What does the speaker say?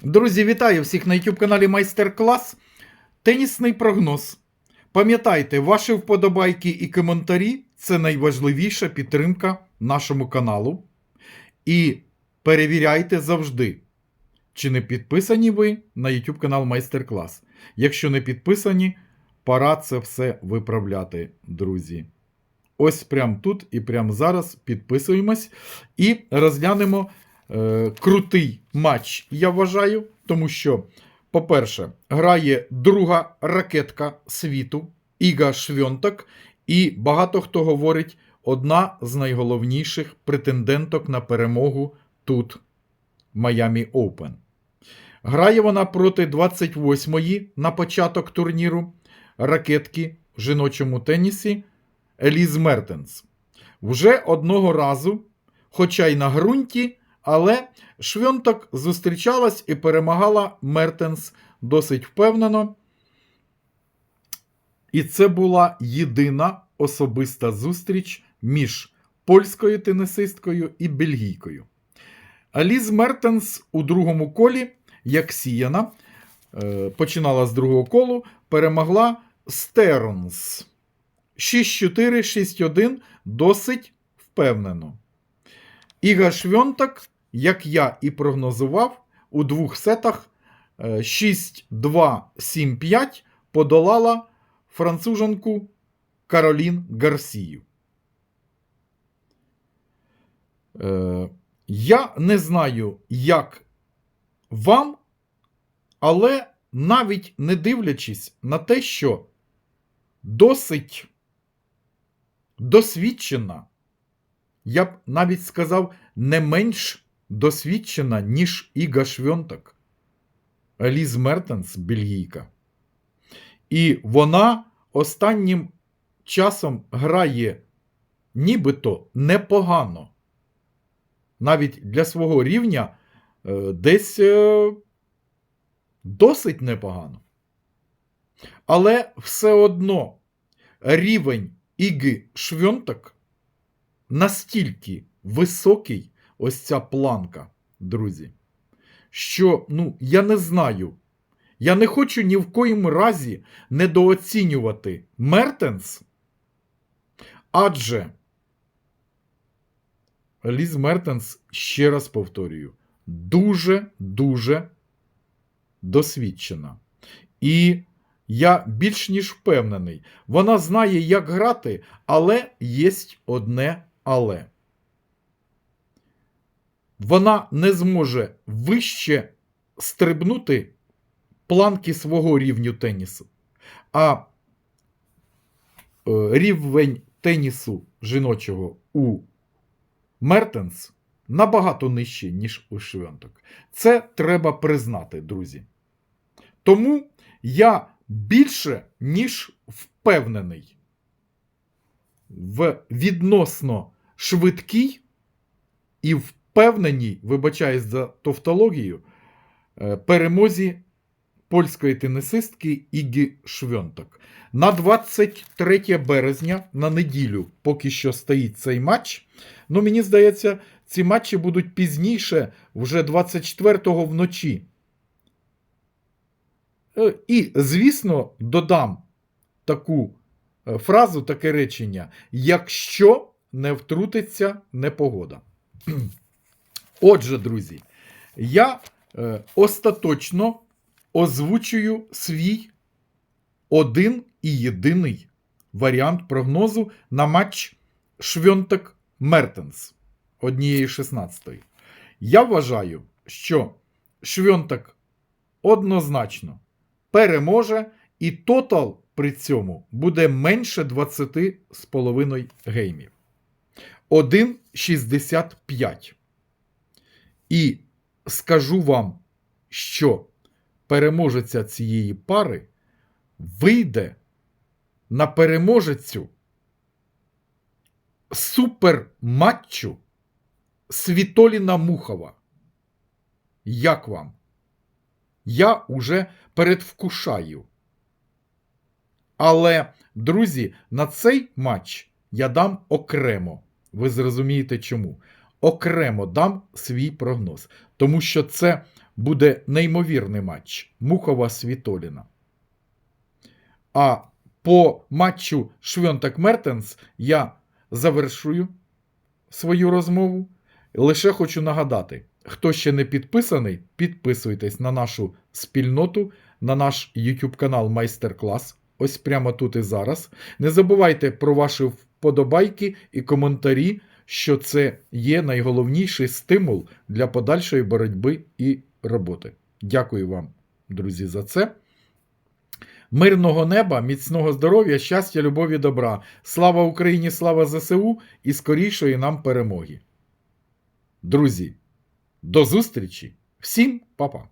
Друзі, вітаю всіх на YouTube каналі Майстер-клас. Тенісний прогноз. Пам'ятайте, ваші вподобайки і коментарі це найважливіша підтримка нашому каналу. І перевіряйте завжди, чи не підписані ви на YouTube канал Майстер-клас. Якщо не підписані, пора це все виправляти, друзі. Ось прямо тут і прямо зараз підписуємось і розглянемо е, крутий матч, я вважаю, тому що, по-перше, грає друга ракетка світу Іга Швьонтак, і багато хто говорить, одна з найголовніших претенденток на перемогу тут, Майамі Open. Грає вона проти 28-ї на початок турніру ракетки в жіночому тенісі Еліз Мертенс. Вже одного разу, хоча й на ґрунті, але Швьонтак зустрічалась і перемагала Мертенс досить впевнено. І це була єдина особиста зустріч між польською тенісисткою і бельгійкою. Аліз Мертенс у другому колі, як сіяна, е, починала з другого колу, перемогла Стернс. 6-4, 6-1 досить впевнено. Іга Швьонтак, як я і прогнозував, у двох сетах е, 6-2-7-5 подолала француженку Каролін Гарсію. Е, Я не знаю, як вам, але навіть не дивлячись на те, що досить досвідчена, я б навіть сказав, не менш досвідчена, ніж Іга Швьонтак, Еліз Мертенс, бельгійка. І вона останнім часом грає нібито непогано. Навіть для свого рівня е, десь е, досить непогано. Але все одно рівень Іги Швьонтак настільки високий, ось ця планка, друзі, що ну, я не знаю. Я не хочу ні в коїм разі недооцінювати Мертенс, адже Ліз Мертенс, ще раз повторюю, дуже-дуже досвідчена. І я більш ніж впевнений, вона знає, як грати, але є одне але. Вона не зможе вище стрибнути планки свого рівню тенісу. А е, рівень тенісу жіночого у Мертенс набагато нижчий, ніж у Швенток. Це треба признати, друзі. Тому я більше, ніж впевнений в відносно швидкій і впевненій, вибачаюсь за тавтологію, е, перемозі польської тенісистки Ігі Швьонтак. На 23 березня, на неділю, поки що стоїть цей матч. Ну, мені здається, ці матчі будуть пізніше, вже 24-го вночі. Е, І, звісно, додам таку е, фразу, таке речення: якщо не втрутиться непогода. Отже, друзі, я е, остаточно озвучую свій один і єдиний варіант прогнозу на матч Швьонтек Мертенс однієї 16 Я вважаю, що Швьонтек однозначно переможе, і тотал при цьому буде менше 20,5 геймів. 1,65. І скажу вам, що переможеця цієї пари вийде на переможецю суперматчу Світоліна Мухова. Як вам? Я уже передвкушаю. Але, друзі, на цей матч я дам окремо. Ви зрозумієте чому? Окремо дам свій прогноз. Тому що це буде неймовірний матч Мухова Світоліна. А по матчу Швьонтак Мертенс я завершую свою розмову. Лише хочу нагадати, хто ще не підписаний, підписуйтесь на нашу спільноту, на наш YouTube канал Майстер-клас. Ось прямо тут і зараз. Не забувайте про ваші вподобайки і коментарі, що це є найголовніший стимул для подальшої боротьби і роботи. Дякую вам, друзі, за це. Мирного неба, міцного здоров'я, щастя, любові, добра. Слава Україні, слава ЗСУ і скорішої нам перемоги. Друзі, до зустрічі! Всім па-па!